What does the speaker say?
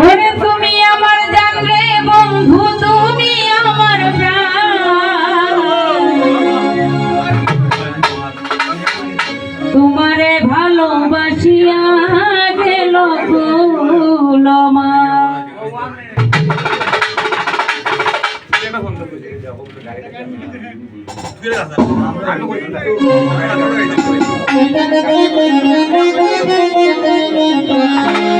ওরে তুমি আমার জানলে বন্ধু তুমি আমার প্রাণ। তোমারে ভালোবাসিয়া গেল কুলমা Thank you.